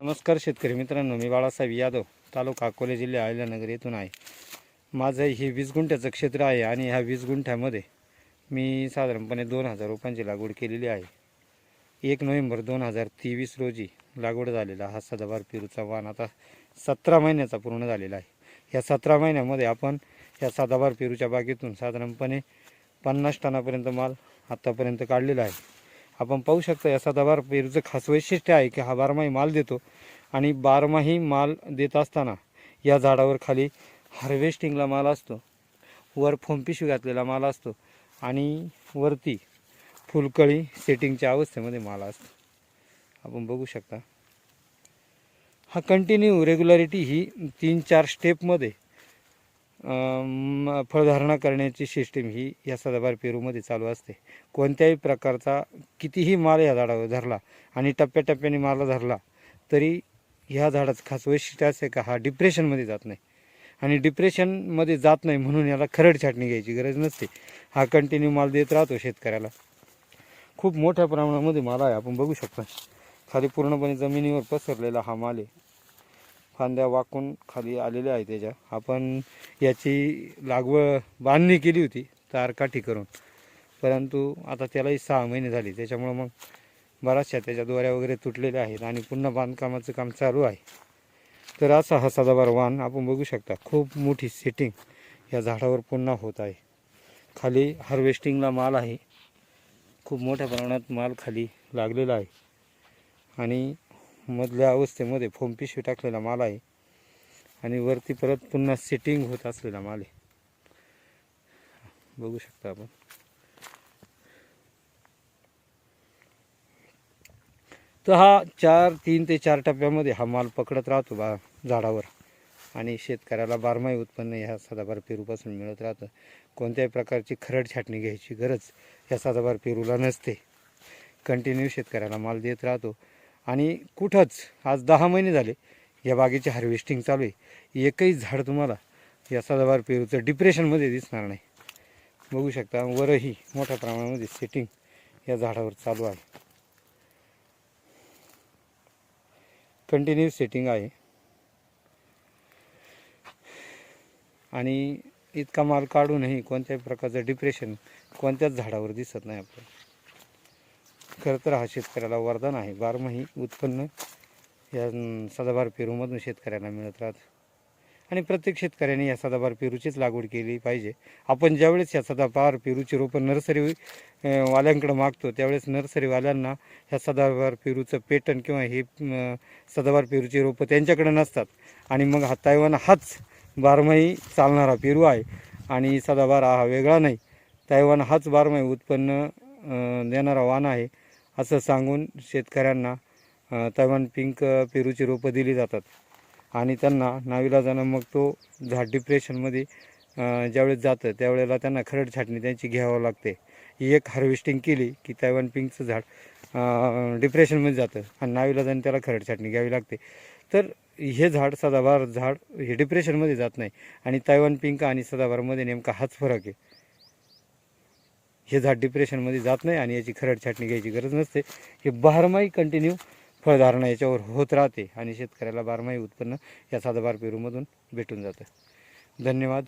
नमस्कार शेतकरी मित्रांनो मी बाळासाहेब यादव तालुका अकोले जिल्हा अहिल्यानगर येथून आहे. माझं हे वीस गुंठ्याचं क्षेत्र आहे आणि ह्या वीस गुंठ्यामध्ये मी साधारणपणे दोन हजार रोपांची लागवड केलेली आहे. एक नोव्हेंबर दोन हजार तेवीस रोजी लागवड झालेला हा सदाभार पेरूचा वाण आता सतरा महिन्याचा पूर्ण झालेला आहे. ह्या सतरा महिन्यामध्ये आपण ह्या सदाभार पेरूच्या बागेतून साधारणपणे पन्नास टनापर्यंत माल आत्तापर्यंत काढलेला आहे. आपण पाहू शकता याचा दबार पेरूचं खास वैशिष्ट्य आहे की हा बारमाही माल देतो आणि बारमाही माल देत असताना या झाडावर खाली हार्वेस्टिंगला माल असतो. वर फोमपिशवी घातलेला माल असतो आणि वरती फुलकळी सेटिंगच्या अवस्थेमध्ये माल असतो. आपण बघू शकता. हा कंटिन्यू रेग्युलरिटी ही तीन चार स्टेपमध्ये फळधारणा करण्याची सिस्टीम ही या सदाबार पेरूमध्ये चालू असते. कोणत्याही प्रकारचा कितीही माल या झाडावर धरला आणि टप्प्याटप्प्याने माल धरला तरी ह्या झाडाचं खास वैशिष्ट्य असे का हा डिप्रेशनमध्ये जात नाही. आणि डिप्रेशनमध्ये जात नाही म्हणून याला खरड छाटणी घ्यायची गरज नसते. हा कंटिन्यू माल देत राहतो शेतकऱ्याला. खूप मोठ्या प्रमाणामध्ये माल आहे आपण बघू शकतो. खाली पूर्णपणे जमिनीवर पसरलेला हा माल आहे. फांद्या वाकून खाली आलेल्या आहे त्याच्या. आपण याची लागवड बांधणी केली होती तारकाठी करून. परंतु आता त्यालाही सहा महिने झाले. त्याच्यामुळं मग बऱ्याचशा त्याच्या दोऱ्या वगैरे तुटलेल्या आहेत आणि पुन्हा बांधकामाचं काम चालू आहे. तर असा हा सदाबार वाण आपण बघू शकता. खूप मोठी सेटिंग या झाडावर पुन्हा होत आहे. खाली हार्वेस्टिंगला माल आहे. खूप मोठ्या प्रमाणात माल खाली लागलेला आहे. आणि मधल्या अवस्थेमध्ये फोम पिशवी टाकलेला माल आहे. आणि वरती परत पुन्हा सेटिंग होत असलेला माल आहे. बघू शकता आपण. तर हा चार तीन ते चार टप्प्यामध्ये हा माल पकडत राहतो बा झाडावर. आणि शेतकऱ्याला बारमाही उत्पन्न ह्या सदाबार पेरूपासून मिळत राहतं. कोणत्याही प्रकारची खरड छाटणी घ्यायची गरज ह्या सदाबार पेरूला नसते. कंटिन्यू शेतकऱ्याला माल देत राहतो. आणि कुठंच आज दहा महिने झाले या बागेची हार्वेस्टिंग चालू आहे. एकही झाड तुम्हाला या सदाबार पेरूचं डिप्रेशनमध्ये दिसणार नाही. बघू शकता वरही मोठ्या प्रमाणामध्ये सेटिंग या झाडावर चालू आहे. कंटिन्यू सेटिंग आहे. आणि इतका माल काढूनही कोणत्याही प्रकारचं डिप्रेशन कोणत्याच झाडावर दिसत नाही आपल्याला. खरं तर हा शेतकऱ्याला वरदान आहे. बारमाही उत्पन्न या सदाभार सदाबार पेरूमधून शेतकऱ्यांना मिळत राहतं. आणि प्रत्येक शेतकऱ्याने या सदाबार पेरूचीच लागवड केली पाहिजे. आपण ज्यावेळेस या सदाबार पेरूची रोपं नर्सरी वाल्यांकडे मागतो त्यावेळेस नर्सरीवाल्यांना ह्या सदाभार पेरूचं पेटन किंवा हे सदाभार पेरूची रोपं त्यांच्याकडे नसतात. आणि मग हा तैवान हाच बारमाही चालणारा पेरू आहे. आणि सदाबार हा वेगळा नाही. तैवान हाच बारमाही उत्पन्न देणारा वाण आहे. असं सांगून शेतकऱ्यांना तैवान पिंक पेरूची रोपं दिली जातात. आणि त्यांना नावीलाजानं मग तो झाड डिप्रेशनमध्ये ज्यावेळेस जातं त्यावेळेला त्यांना खरड छाटणी त्यांची घ्यावं लागते. ही एक हार्वेस्टिंग केली की तैवान पिंकचं झाड डिप्रेशनमध्ये जातं आणि नावीलाजानं त्याला खरड छाटणी घ्यावी लागते. तर हे झाड सदाबहार झाड हे डिप्रेशनमध्ये जात नाही. आणि तैवान पिंक आणि सदाबहारमध्ये नेमका हाच फरक आहे. हे झाड डिप्रेशनमध्ये जात नाही आणि याची खरड छाटणी घ्यायची गरज नसते. हे बारमाही कंटिन्यू फळधारणा याच्यावर होत राहते आणि शेतकऱ्याला बारमाही उत्पन्न या साधाबार पेरूमधून भेटून जातं. धन्यवाद.